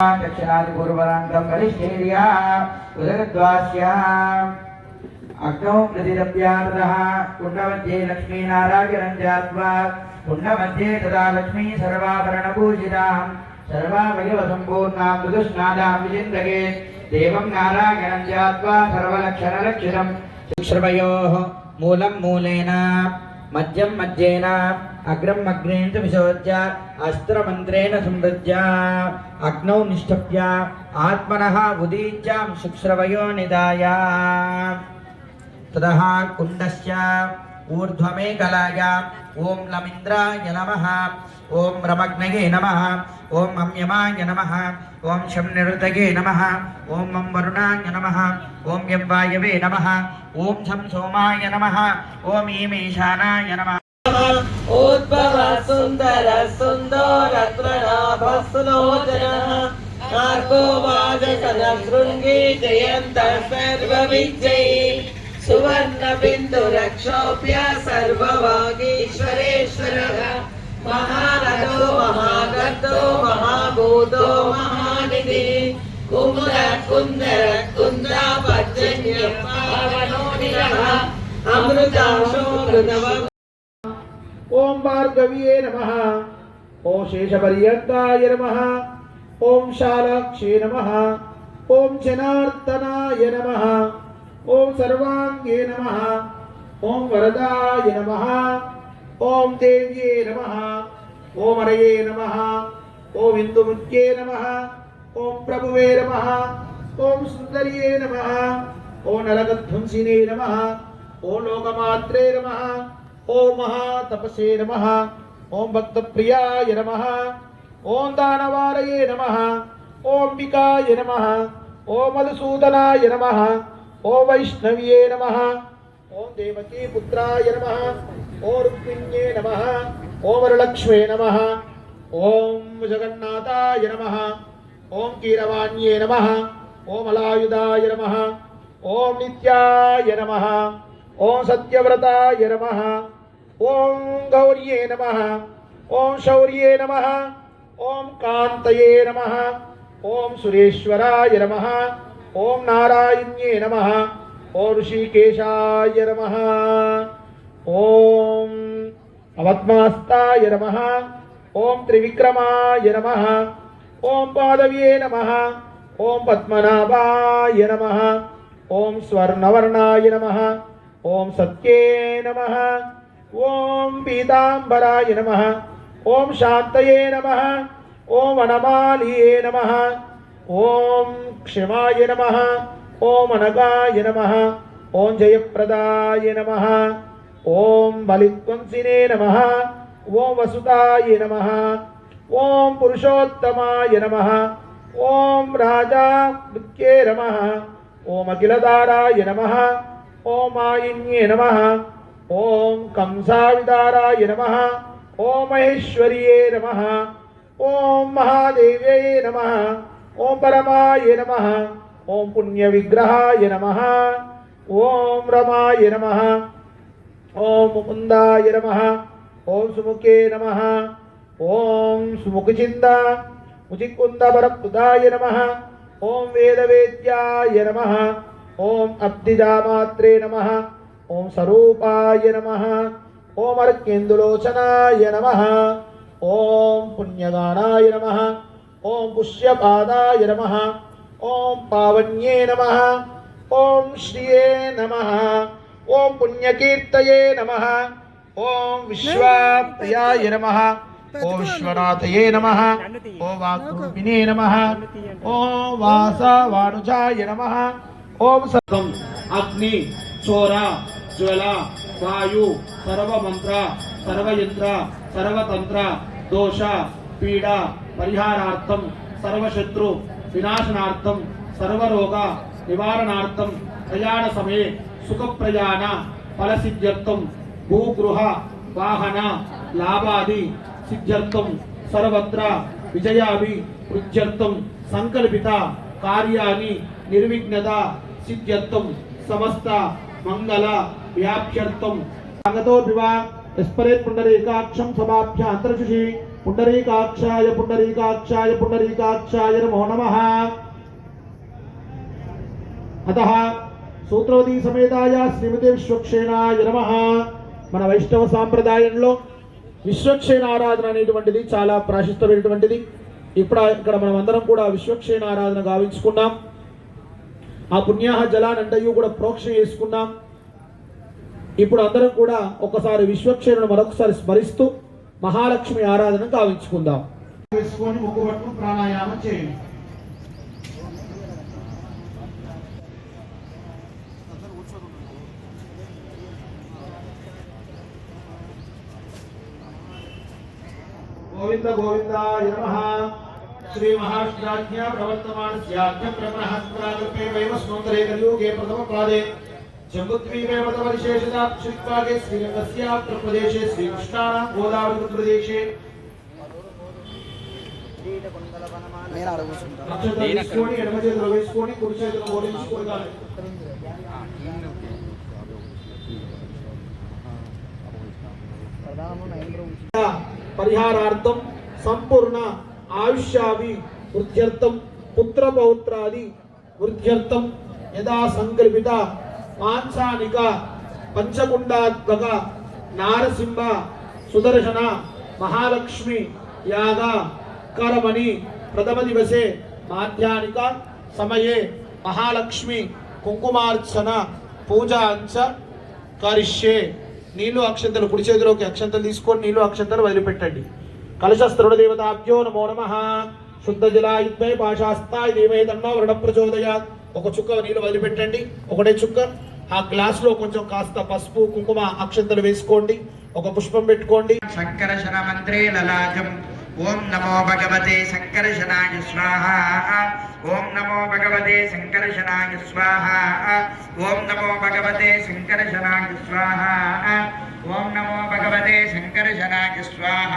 दक्षिणादिपूर्वरान्तं वरिष्ठेर्या उदरद्वास्याम् अग्नौ प्रतिरप्यातः कुण्डमध्ये लक्ष्मीनारायणं जात्वा कुण्डमध्ये तदा लक्ष्मी सर्वाभरणपूजिताम् सर्वावयवसम्पूर्णां मृदुस्नादां विचिन्तये देवं नारायणं जात्वा सर्वलक्षणलक्षितं श्रवयोः मूलं मूलेन మధ్యం మధ్యేన అగ్రం అగ్నేన విశోచ్య అస్త్రమంత్రేణ సంవృజ్య అగ్నౌ నిష్టప్య ఆత్మన ఉదీచ్యాం శుక్రవయో నిదాయ. తదహ కుండస్య कुण्डस्य ऊर्ध्वमेकलाय ॐ लमिन्द्राय नमः ॐ रमग्नये नमः ॐ अम्यमाय नमः ॐ शं निरुतये नमः ॐ मं वरुणाय नमः ॐ यं वायवे नमः ॐ शं सोमाय नमः ॐ ईं ईशानाय नमः उद्भव सुन्दर सुन्दरत्रनाभ सुलोचनः मार्गो वाजसन शृङ्गी जयन्त सर्वविजयी सुवर्णबिन्दुरक्षोभ्य सर्वभागीश्वरेश्वरः महारथो महागर्तो महाभूतो महानिधि कुमुर कुन्दर कुन्द्रापजन्यपावनोनिरः अमृताशो नव ॐ भार्गवीये नमः ॐ शेषपर्यन्ताय नमः ॐ शालाक्षे नमः ॐ जनार्दनाय नमः ఓం సర్వాంగే నమ. ఓం వరదాయ నమ. ఓం దేవ్యే నమ. ఓం హరయే నమ. ఓం ఇందుముఖ్యే నమ. ఓం ప్రభువే నమ. ఓం సుందర్యే నమ. ఓం నరగధ్వంసినే నమ. ఓం లోకమాత్రే నమ. ఓం మహాతపసే నమ. ఓం భక్తప్రియాయ నమ. ఓం దానవారయే నమ. ఓంబికాయ నమ. ఓం మధుసూదనాయ నమ. ఓం వైష్ణవ్యే నమ ఓం దేవకీ పుత్రాయ నమ ఓం రుక్మిణ్యే నమ ఓం వరలక్ష్మే నమ ఓం జగన్నాథాయ నమ ఓం కీరవాణ్యే నమ ఓం అలాయుధాయ నమ ఓం నిత్యాయ నమ ఓం సత్యవ్రతాయ నమ ఓం గౌర్యే నమ ఓం శౌర్యే నమ ఓం కాంతయే నమ ఓం సురేశ్వరాయ నమ ఓం నారాయణ్యే నమ. ఓ ఋషికేశాయ నమ. ఓం అవత్మాస్తాయ నమ. ఓం త్రివిక్రమాయ నమ. ఓం పాదవ్యే నమ. ఓం పద్మనాభాయ నమ. ఓం స్వర్ణవర్ణాయ నమ. ఓం సత్యే నమ. ఓం పీతాంబరాయ నమ. ఓం శాంతయే నమ. ఓం వనమాలియే నమ. ఓం క్షమాయ నమ ఓం అనగాయ నమ ఓం జయప్రదాయ నమ ఓం బలిత్వంసినే నమ ఓం వసుతాయ నమ ఓం పురుషోత్తమాయ నమ ఓం రాజా మృత్యే నమ ఓం అఖిలదారాయ నమ ఓం ఆయిన్యే నమ ఓం కంసావిదారాయ నమ ఓం మహేశ్వర్యే నమ ఓం మహాదేవ్యే నమ ఓం పరమాయ నమ ఓం పుణ్య విగ్రహాయ నమ ఓం రమాయ నమ ఓం ముకుందాయ నమ ఓం సుముఖే నమ ఓం సుముఖచింద ముచికుంద పరపుదాయ నమ ఓం వేదవేద్యాయ నమ ఓం అబ్దిజామాత్రే నమ ఓం స్వరూపాయ నమ ఓం అర్కేందులోచనాయ నమ ఓం పుణ్యగానాయ నమ ఓం పుష్యపాదాయ నమ ఓం పావన్యే నమ ఓం శ్రియే నమ ఓం పుణ్యకీర్తయే నమ ఓం విశ్వాప్రియాయ నమ ఓ విశ్వనాథయే నమ ఓ వాగ్రూపిణే నమ ఓం వాసవాణుజాయ నమ ఓం సర్వం అగ్ని చోర జ్వల వాయు సర్వమంత్ర సర్వయంత్ర సర్వతంత్ర దోష పీడ పరిహారార్థం సర్వశత్రు వినాశనార్థం సర్వరోగ నివారణార్థం ప్రయాణ సమయే సుఖ ప్రయాణ ఫలసిద్ధ్యర్థం భూగృహ వాహన లాభాది సిద్ధ్యర్థం సర్వత్ర విజయాభి వృద్ధ్యర్థం సంకల్పిత కార్యాన్ని నిర్విఘ్నత సిద్ధ్యర్థం సమస్త మంగళ వ్యాప్యర్థం అంగతో వివా ఎస్పరేత్ పుండరీకాక్షం సమాభ్య అంతర్శుషి పుండరీకాక్షాయ పుండరీకాక్షాయ పుండరీకాక్షాయ నమో నమః. అత సూత్రవతి సమేతాయ శ్రీమతి విశ్వక్షేణాయ నమః. మన వైష్ణవ సాంప్రదాయంలో విశ్వక్షేణ ఆరాధన అనేటువంటిది చాలా ప్రాశస్తమైనటువంటిది. ఇప్పుడు ఇక్కడ మనం అందరం కూడా విశ్వక్షేణ ఆరాధన గావించుకున్నాం. ఆ పుణ్యాహ జలానంటయు కూడా ప్రోక్ష చేసుకున్నాం. ఇప్పుడు అందరం కూడా ఒకసారి విశ్వక్షేణను మరొకసారి స్మరిస్తూ మహాలక్ష్మి ఆరాధన గావించుకుందాం. వేసుకొని ప్రాణాయామం చేయండి. గోవింద గోవిందాయ శ్రీ మహాష్టాజ్ఞా ప్రవర్తమానస్యాజ్ఞ బ్రహ్మహస్త్రాగల్పే వైవ స్మంతరే కలియుగే ప్రథమ పాదే. శ్రీకృష్ణానాం గోదావరి ప్రదేశే అక్షతలు తీసుకొని ఎడమ చేతిలో వేసుకొని కుడి చేతిలో ఓడించుకొని కాదు. పరిహారార్థం సంపూర్ణ ఆయుష్యావి వృద్ధ్యర్థం పుత్రపౌత్రాది వృద్ధ్యర్థం యదా సంకల్పిత మాంసానిక పంచకుండాత్మక నారసింహ సుదర్శన మహాలక్ష్మి యాగ కరమణి ప్రథమ దివసే మాధ్యానిక సమయే మహాలక్ష్మి కుంకుమార్చన పూజ అంచ కరిష్యే. నీళ్ళు అక్షంతలు కుడి చేతిలోకి అక్షంతలు తీసుకొని నీళ్ళు అక్షంతలు వదిలిపెట్టండి. కలశస్త్రుడ దేవతాభ్యో నమో నమ. శుద్ధ జలాయుద్మై పాశాస్తాయి దేవే తన్నో వృణ ఒక చుక్క నీళ్ళు వదిలిపెట్టండి. ఒకటే చుక్క. ఆ గ్లాస్లో కొంచెం కాస్త పసుపు కుంకుమ అక్షంతలు వేసుకోండి. ఒక పుష్పం పెట్టుకోండి. శంకరశన మంత్రే లలాజం. ఓం నమో భగవతే శంకరశనాయ స్వాహ. ఓం నమో భగవతే శంకరశనాయ స్వాహ. ఓం నమో భగవతే శంకరశనాయ స్వాహ. ఓం నమో భగవతే శంకరశనాయ స్వాహ.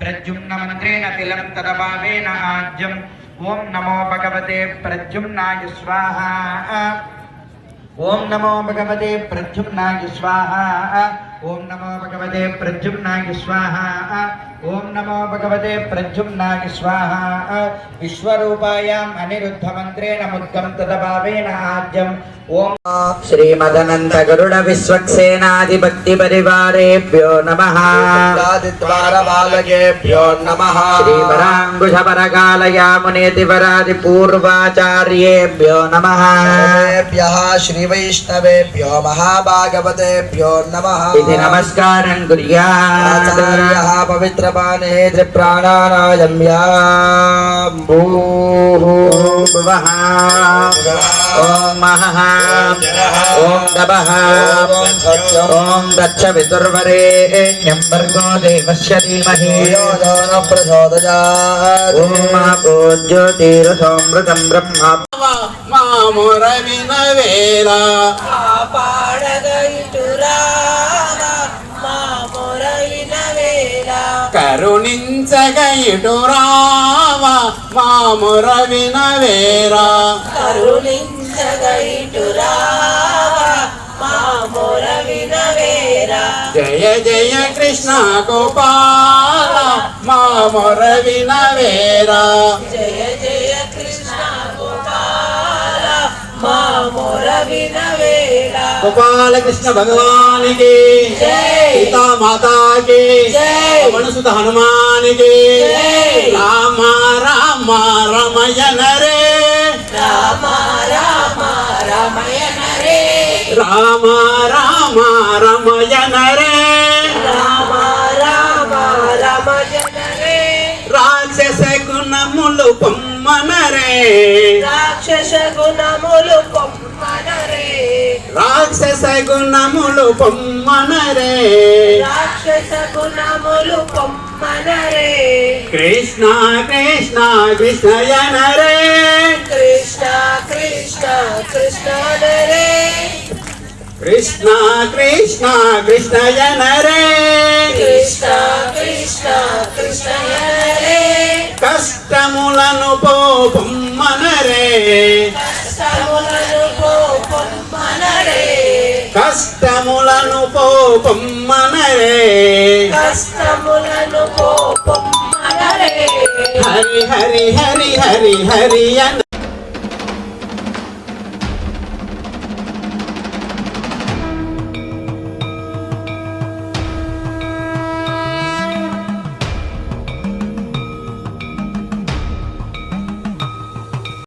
ప్రద్యుమ్న మంత్రేణ తిలం తదభావేన ఆజ్యం. ఓం నమో భగవతే ప్రద్యుమ్నాయ స్వాహ. ఓం నమో భగవతే ప్రద్యుమ్నాయ స్వాహ ఓం నమో భగవతే ప్రద్యుమ్నాయ స్వాహ ఓం నమో భగవతే ప్రద్యుమ్నాయ స్వాహ. విశ్వరూపాయాం అనిరుద్ధ మంత్రేణ ముద్గం తదభావేన ఆద్యం. ఓం శ్రీమదనంత గరుడ విశ్వక్సేనాధిపత్తి పరివారేభ్యో నమః. బాలకేభ్యో నమ. శ్రీవరాంకుశ పరకాలయామునేతి వరాది పూర్వాచార్యేభ్యో నమః శ్రీవైష్ణవేభ్యో మహాభాగవతేభ్యో నమ. ఇది నమస్కారం కుర్యాత్ ఆచార్య समाने त्रिप्राणानायम्याम्बूः ॐ महः। ॐ दवः ॐ गच्छ विदुर्वरेण्यं वर्गो देवस्य धीमहि। प्रचोदयात् ॐ मामुरविनवेला। కరుణించగ ఇటు రావ మామురవిన వేళ జయ జయ కృష్ణ గోపాల మామురవిన వేళ జయ జయ మా మొర వినవేళ గోపాల కృష్ణ భగవానికి. సీతా మాతాకి. మనసుత హనుమానికి. రామ రామ రమయన రే రామ రామ రమయన రే రామ రామ రమయన రే రామ రామ రమయన రే రాక్షస గుణములు రే రాక్షస గుణములు పొమ్మన రే రాక్షస గుణములు పొమ్మన రే రాక్షస గుణములు పొమ్మన రే కృష్ణ కృష్ణ కృష్ణయన రే కృష్ణ కృష్ణ కృష్ణ రే కృష్ణ కృష్ణ కృష్ణయన రే కృష్ణ కృష్ణ కృష్ణ రే కష్టములను పోమ్మన రే కష్టములను పోపమ్మనరే కష్టములను కోపమ్మనరే హరి హరి హరి హరి హరి